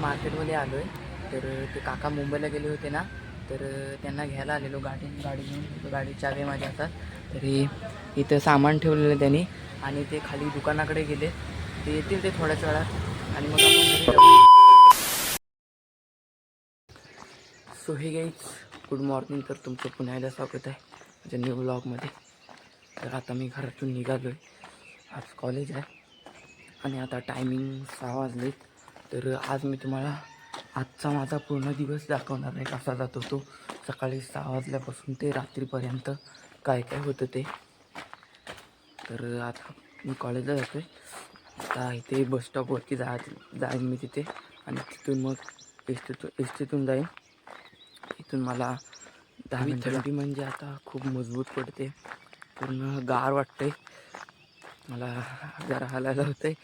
मार्केटमध्ये आलो आहे तर ते काका मुंबईला गेले होते ना तर त्यांना घ्यायला आलेलो गाडी गाडी घेऊन. गाडी चावी माझ्या हातात तरी इथं सामान ठेवलेलं त्यांनी. आणि ते खाली दुकानाकडे गेले. ते येतील ते थोड्याच वेळात. आणि मग आपण सो हे गाईज गुड मॉर्निंग तर तुमचं पुन्हा एकदा स्वागत आहे. माझ्या न्यू ब्लॉगमध्ये तर आता मी घरातून निघालो आहे आज कॉलेज आहे. आणि आता टायमिंग सहा वाजलेत. तर आज मी तुम्हाला आजचा माझा पूर्ण दिवस दाखवणार आहे कसा जातो तो. सकाळी सहा वाजल्यापासून ते रात्रीपर्यंत काय काय होतं ते. तर आता मी कॉलेजला जातो आहे आता इथे बस स्टॉपवरती जा जाईन मी तिथे आणि तिथून मग एस टीतून एस टीतून जाईन. इथून मला दहावी थंडी म्हणजे आता खूप मजबूत पडते. पूर्ण गार वाटते मला जरा हालायला होतंय.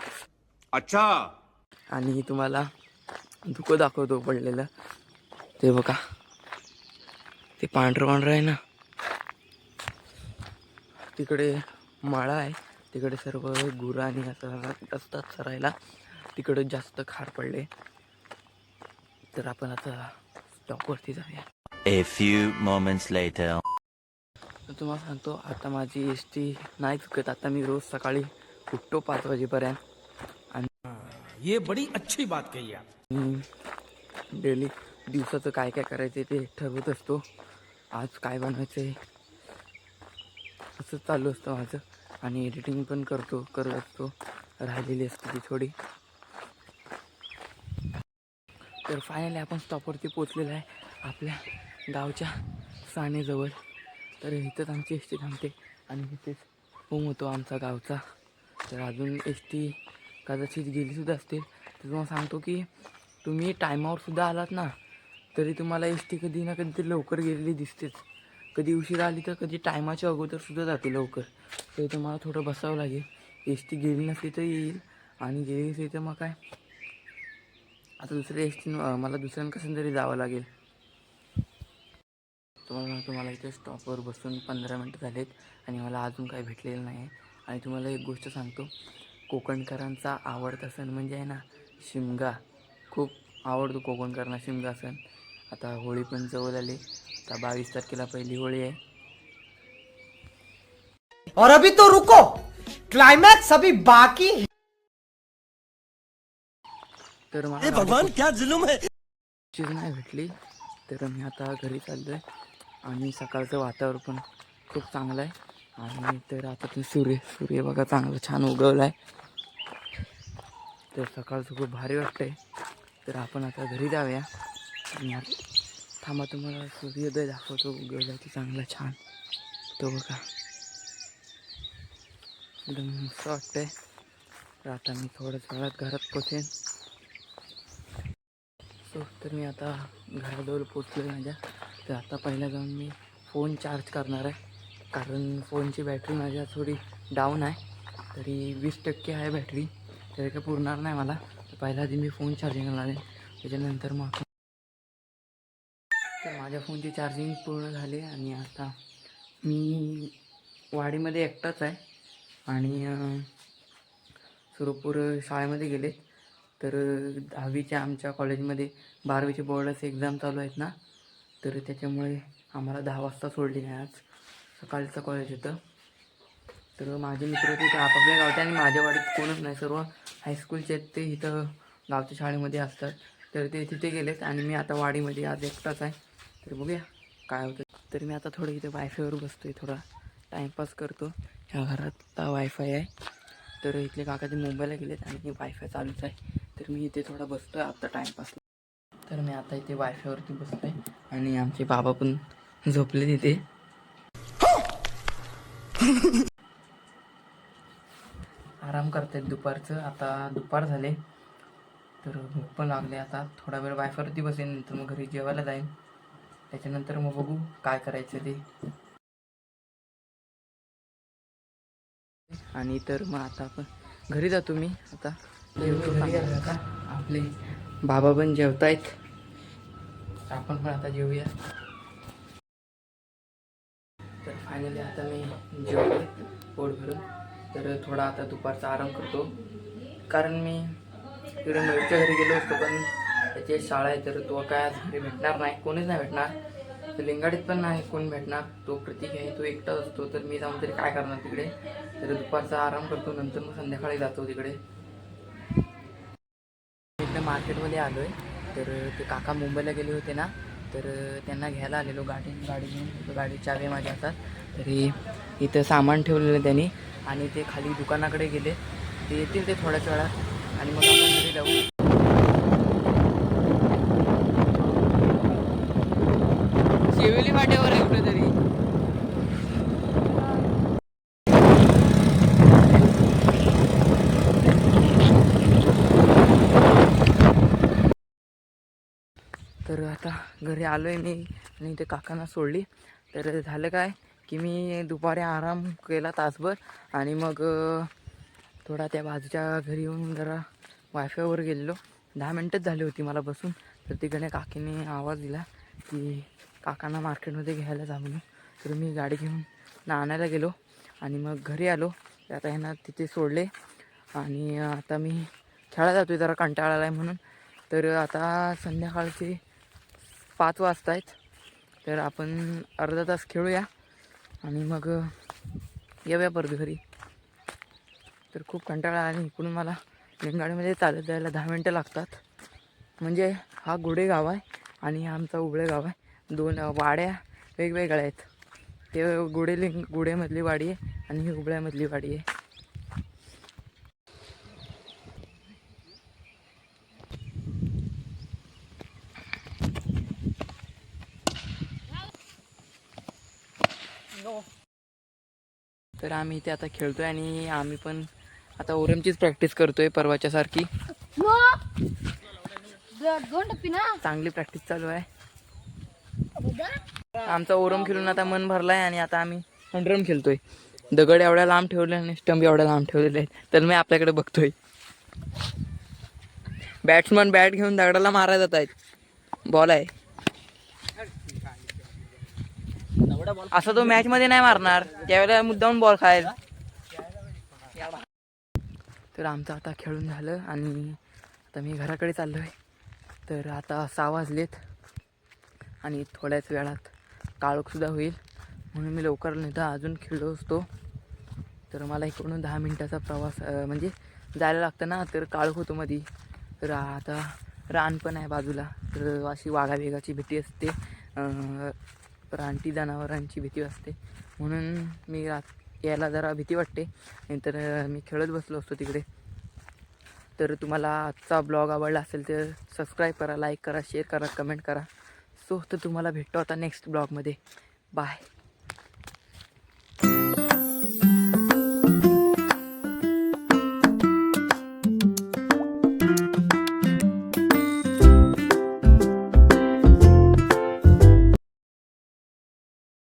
अच्छा! आणि तुम्हाला धुकं दाखवतो पडलेलं. ते बघा. ते पांढरं पांढरं आहे ना. तिकडे मळा आहे. तिकडे सर्व गुरं आणि असं असतात सरायला. तिकडे जास्त खार पडले. तर आपण आता स्टॉपवरती जाऊया. Few moments later. तर तुम्हाला सांगतो आता माझी एस टी नाही चुकत. आता मी रोज सकाळी उठतो पाच वाजेपर्यंत. ये बड़ी अच्छी बात कही आप। डेली दिवसाचं काय काय करायचं ते ठरवत असतो. आज काय बनवायचं आहे असं चालू असतं माझं. आणि एडिटिंग पण करतो करत असतो. राहिलेली असते ती थोडी. तर फायनली आपण स्टॉपवरती पोचलेलो आहे. आपल्या गावच्या सानेजवळ. तर इथंच आमची एस टी थांबते. आणि इथेच होम होतो आमचा गावचा. तर अजून एस टी कदाचित गेलीसुद्धा असतील. तर तुम्हाला सांगतो की तुम्ही टायमावरसुद्धा आलात ना तरी तुम्हाला एस टी कधी ना कधी तरी लवकर गेलेली दिसतेच. कधी उशिरा आली तर कधी टायमाच्या अगोदरसुद्धा जाते लवकर. तरी तुम्हाला थोडं बसावं लागेल. एस टी गेली नसली तर येईल. आणि गेली नसली तर मग काय? आता दुसऱ्या एस टी मला दुसऱ्यानं कसं तरी जावं लागेल. तुम्हाला तुम्हाला इथे स्टॉपवर बसून पंधरा मिनटं झालेत आणि मला अजून काही भेटलेलं नाही आणि तुम्हाला एक गोष्ट सांगतो. कोकणकरांचा आवडता सण म्हणजे आहे ना शिमगा. खूप आवडतो कोकणकरांना शिमगा सण आता होळी पण जवळ आली. आता बावीस तारखेला पहिली होळी आहे. और अभी तो रुको. क्लाइमैक्स अभी बाकी है. तर मला भगवान क्या जुलुम है? चीज नाही भेटली. तर मी आता घरी चाललो आहे आणि सकाळचं वातावरण पण खूप चांगलं आहे. आणि तर आता तो सूर्य सूर्य बघा चांगलं छान उगवला आहे तर सकाळचं खूप भारी वाटतंय. तर आपण आता घरी जाऊया. आणि थांबा तुम्हाला सूर्योदय दाखवतो. उगवला आहे ते चांगला छान. तो बघा. एकदम मस्त वाटतंय. तर आता मी थोड्याच वेळात घरात पोचेन. सो तर मी आता घराजवळ पोचलो माझ्या. तर आता पहिला जाऊन मी फोन चार्ज करणार आहे. कारण फोनची बॅटरी माझ्या थोडी डाऊन आहे. तरी वीस टक्के आहे बॅटरी. तरी काही पुरणार नाही मला. पहिल्या पहिला आधी मी फोन चार्जिंग लावेन. त्याच्यानंतर मग तर माझ्या फोनची चार्जिंग पूर्ण झाली आणि आता मी वाडीमध्ये एकटाच आहे. आणि सुरपूर शाळेमध्ये गेले. तर दहावीच्या आमच्या कॉलेजमध्ये बारावीचे बोर्डाचे एक्झाम चालू आहेत ना. तर त्याच्यामुळे आम्हाला दहा वाजता सोडली नाही आज. सकाळचं कॉलेज होतं. तर माझे मित्र तिथे आपापल्या गावचे आणि माझ्या वाडीत कोणच नाही. सर्व हायस्कूलचे आहेत ते इथं गावच्या शाळेमध्ये असतात. तर ते तिथे गेलेत आणि मी आता वाडीमध्ये आज एकटाच आहे. तर बघूया काय होतं. तर मी आता थोडं इथे वायफायवर बसतो आहे थोडा टाईमपास करतो. ह्या घरात वायफाय आहे. तर इथले काका ते मुंबईला गेलेत आणि वायफाय चालूच आहे. तर मी इथे थोडा बसतो आहे आता टाईमपास तर मी आता इथे वायफायवरती बसतो आहे आणि आमचे बाबा पण झोपले तिथे आराम करतायत दुपारचं. आता दुपार झाले. तर भूक पण लागले आता. थोडा वेळ वायफायवरती बसेन नंतर मग घरी जेवायला जाईन. त्याच्यानंतर मग बघू काय करायचं ते. आणि तर मग आता आपण घरी जातो मी. आता आपले बाबा पण जेवतायत. आपण पण आता जेवूया. फायनली आता मी जेवले पोट भरून. तर थोडा आता दुपारचा आराम करतो. कारण मी इकडे मयूरच्या घरी गेलो असतो पण त्याची शाळा आहे तर तो काय आज घरी भेटणार नाही कोणीच नाही भेटणार. तर लिंगाडीत पण नाही कोण भेटणार. तो प्रतीक आहे तो एकटाच असतो तर मी जाऊन तरी काय करणार तिकडे? तर दुपारचा आराम करतो नंतर मग संध्याकाळी जातो तिकडे. इकडे मार्केटमध्ये आलो आहे तर ते काका मुंबईला गेले होते ना तर त्यांना घ्यायला आलेलो गाडी गाडी घेऊन. गाडी चावे माझ्या हातात तरी इथं सामान ठेवलेलं त्यांनी आणि ते खाली दुकानाकडे गेले. ते येतील ते थोड्याच वेळात. आणि मग आपण घरी जाऊ. तर आता घरी आलो आहे मी आणि ते काकांना सोडली. तर झालं काय की मी दुपारी आराम केला तासभर आणि मग थोडा त्या बाजूच्या घरी येऊन जरा वायफायवर गेलेलो. दहा मिनटंच झाली होती मला बसून. तर तिकडे काकीने आवाज दिला की काकांना मार्केटमध्ये घ्यायला जा म्हणून. तर मी गाडी घेऊन ना आणायला गेलो आणि मग घरी आलो. आता ह्यांना तिथे सोडले आणि आता मी खेळायला जातो आहे जरा कंटाळा आला आहे म्हणून. तर आता संध्याकाळचे पाच वाजता आहेत तर आपण अर्धा तास खेळूया आणि मग येऊया परत घरी. तर खूप कंटाळा आणि इकडून मला लिंगाडीमध्ये चालत जायला दहा मिनटं लागतात. म्हणजे हा गुडे गाव आहे आणि हा आमचा उबळे गाव आहे. दोन वाड्या वेगवेगळ्या आहेत. ते गुडे लिंग गुडेमधली वाडी आहे आणि ही उबळ्यामधली वाडी आहे. तर आम्ही इथे आता खेळतोय आणि आम्ही पण आता ओरमचीच प्रॅक्टिस करतोय परवाच्या सारखी. दोन टप्पी ना? चांगली प्रॅक्टिस चालू आहे. आमचा ओरम खेळून आता मन भरलाय आणि आता आम्ही हंड्रम खेळतोय. दगड एवढ्या लांब ठेवले आणि स्टंप एवढ्या लांब ठेवलेले आहेत. तर मी आपल्याकडे बघतोय. बॅट्समन बॅट घेऊन दगडाला मारा जात आहेत बॉल आहे. असं तो मॅच मध्ये नाही मारणार. त्यावेळेला मुद्दाहून बॉल खायला तर आमचं आता खेळून झालं आणि आता मी घराकडे चाललो आहे तर आता सहा वाजलेत आणि थोड्याच वेळात काळोखसुद्धा होईल. म्हणून मी लवकर नेता अजून खेळलो असतो. तर मला इकडून दहा मिनटाचा प्रवास म्हणजे जायला लागतं ना तर काळोख होतो मधी. तर आता रान पण आहे बाजूला. तर अशी वाघावेगाची भीती असते. तर रानटी जनावरांची भीती असते म्हणून मी रात यायला जरा भीती वाटते. नंतर मी खेळत बसलो असतो तिकडे. तर तुम्हाला आजचा ब्लॉग आवडला असेल तर सबस्क्राईब करा लाईक करा शेअर करा कमेंट करा. सो तर तुम्हाला भेटतो आता नेक्स्ट ब्लॉगमध्ये. बाय.